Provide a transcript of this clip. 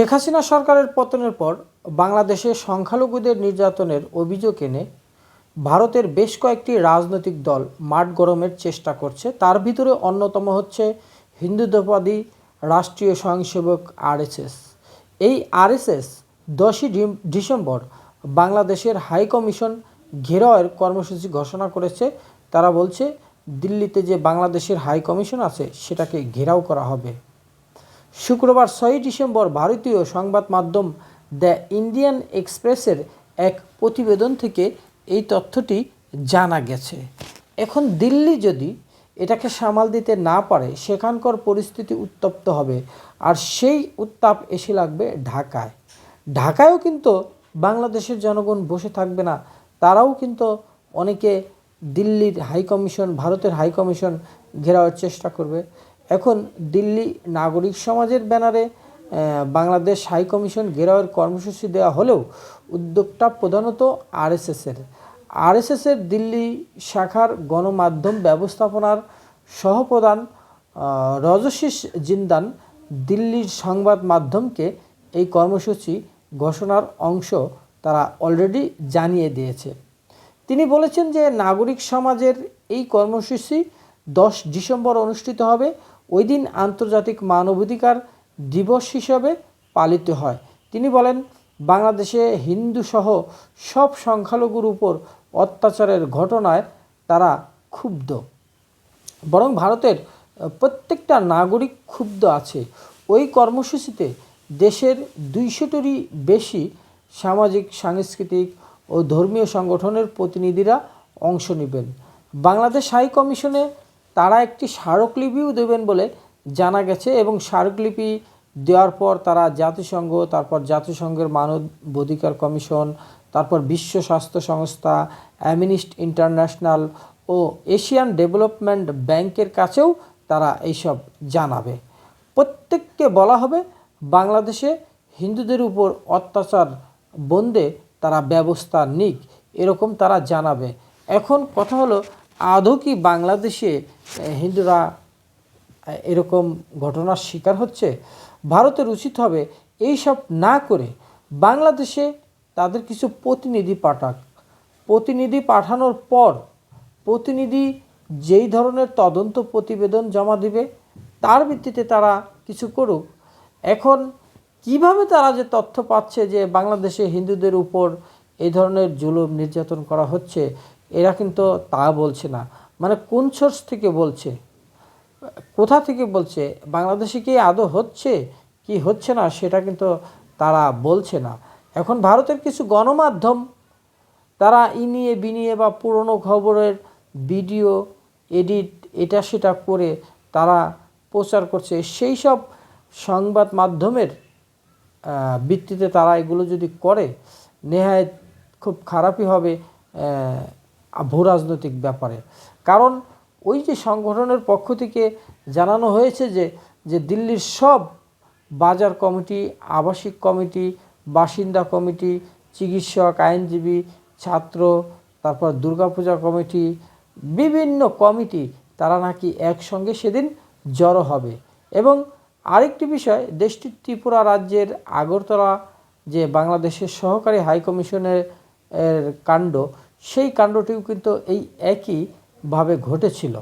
শেখ হাসিনা সরকারের পতনের পর বাংলাদেশে সংখ্যালঘুদের নির্যাতনের অভিযোগ এনে ভারতের বেশ কয়েকটি রাজনৈতিক দল মাঠ গরমের চেষ্টা করছে। তার ভিতরে অন্যতম হচ্ছে হিন্দুত্ববাদী রাষ্ট্রীয় স্বয়ংসেবক আরএসএস। এই আরএসএস দশই ডিসেম্বর বাংলাদেশের হাই কমিশন ঘেরাওয়ের কর্মসূচি ঘোষণা করেছে। তারা বলছে, দিল্লিতে যে বাংলাদেশের হাই কমিশন আছে, সেটাকে ঘেরাও করা হবে। শুক্রবার ছয়ই ডিসেম্বর ভারতীয় সংবাদ মাধ্যম দ্য ইন্ডিয়ান এক্সপ্রেসের এক প্রতিবেদন থেকে এই তথ্যটি জানা গেছে। এখন দিল্লি যদি এটাকে সামাল দিতে না পারে, সেখানকার পরিস্থিতি উত্তপ্ত হবে আর সেই উত্তাপ এসে লাগবে ঢাকায়। ঢাকায়ও কিন্তু বাংলাদেশের জনগণ বসে থাকবে না, তারাও কিন্তু অনেকে দিল্লির হাই কমিশন, ভারতের হাই কমিশন ঘেরাওয়ার চেষ্টা করবে। এখন দিল্লি নাগরিক সমাজের ব্যানারে বাংলাদেশ হাই কমিশন ঘেরাওয়ের কর্মসূচি দেওয়া হলেও উদ্যোগটা প্রধানত আরএসএসের। আরএসএসের দিল্লি শাখার গণমাধ্যম ব্যবস্থাপনার সহপ্রধান আহ, রজশিস জিন্দান দিল্লির সংবাদ মাধ্যমকে এই কর্মসূচি ঘোষণার অংশ তারা অলরেডি জানিয়ে দিয়েছে। তিনি বলেছেন যে নাগরিক সমাজের এই কর্মসূচি দশ ডিসেম্বর অনুষ্ঠিত হবে। ওই দিন আন্তর্জাতিক মানবাধিকার দিবস হিসাবে পালিত হয়। তিনি বলেন, বাংলাদেশে হিন্দু সহ সব সংখ্যালঘুর উপর অত্যাচারের ঘটনায় তারা ক্ষুব্ধ। বরং ভারতের প্রত্যেকটা নাগরিক ক্ষুব্ধ আছে। ওই কর্মসূচিতে দেশের দুইশোটিরই বেশি সামাজিক, সাংস্কৃতিক ও ধর্মীয় সংগঠনের প্রতিনিধিরা অংশ নেবেন। বাংলাদেশ হাই কমিশনে তারা একটি স্মারকলিপিও দেবেন বলে জানা গেছে এবং স্মারকলিপি দেওয়ার পর তারা জাতিসংঘ, তারপর জাতিসংঘের মানবাধিকার কমিশন, তারপর বিশ্ব স্বাস্থ্য সংস্থা, অ্যামিনিস্ট ইন্টারন্যাশনাল ও এশিয়ান ডেভেলপমেন্ট ব্যাংকের কাছেও তারা এইসব জানাবে। প্রত্যেককে বলা হবে বাংলাদেশে হিন্দুদের উপর অত্যাচার বন্ধে তারা ব্যবস্থা নিক, এরকম তারা জানাবে। এখন কথা হলো আদৌ কি বাংলাদেশে হিন্দুরা এরকম ঘটনার শিকার হচ্ছে? ভারতের উচিত হবে এই সব না করে বাংলাদেশে তাদের কিছু প্রতিনিধি পাঠাক। প্রতিনিধি পাঠানোর পর প্রতিনিধি যেই ধরনের তদন্ত প্রতিবেদন জমা দিবে, তার ভিত্তিতে তারা কিছু করুক। এখন কীভাবে তারা যে তথ্য পাচ্ছে যে বাংলাদেশে হিন্দুদের উপর এই ধরনের জুলুম নির্যাতন করা হচ্ছে এরা কিন্তু তা বলছে না। মানে কোন সোর্স থেকে বলছে? কোথা থেকে বলছে? বাংলাদেশে কি আদৌ হচ্ছে? কি হচ্ছে না? সেটা কিন্তু তারা বলছে না। এখন ভারতের কিছু গণমাধ্যম, তারা ইনিয়ে বিনিয়ে বা পুরনো খবরের ভিডিও, এডিট, এটা সেটা করে তারা প্রচার করছে। সেই সব সংবাদ মাধ্যমের ভিত্তিতে তারা এগুলো যদি করে, নেহায় খুব খারাপই হবে আহ, ভূ রাজনৈতিক ব্যাপারে। কারণ ওই যে সংগঠনের পক্ষ থেকে জানানো হয়েছে যে যে দিল্লির সব বাজার কমিটি আবাসিক কমিটি বাসিন্দা কমিটি চিকিৎসক আইনজীবী ছাত্র তারপর দুর্গাপূজা কমিটি বিভিন্ন কমিটি তারা নাকি একসঙ্গে সেদিন জড়ো হবে। এবং আরেকটি বিষয় দেশটির ত্রিপুরা রাজ্যের আগরতলা যে বাংলাদেশের সহকারী হাইকমিশনের কাণ্ড সেই কাণ্ডটিও কিন্তু এই একইভাবে ঘটেছিল।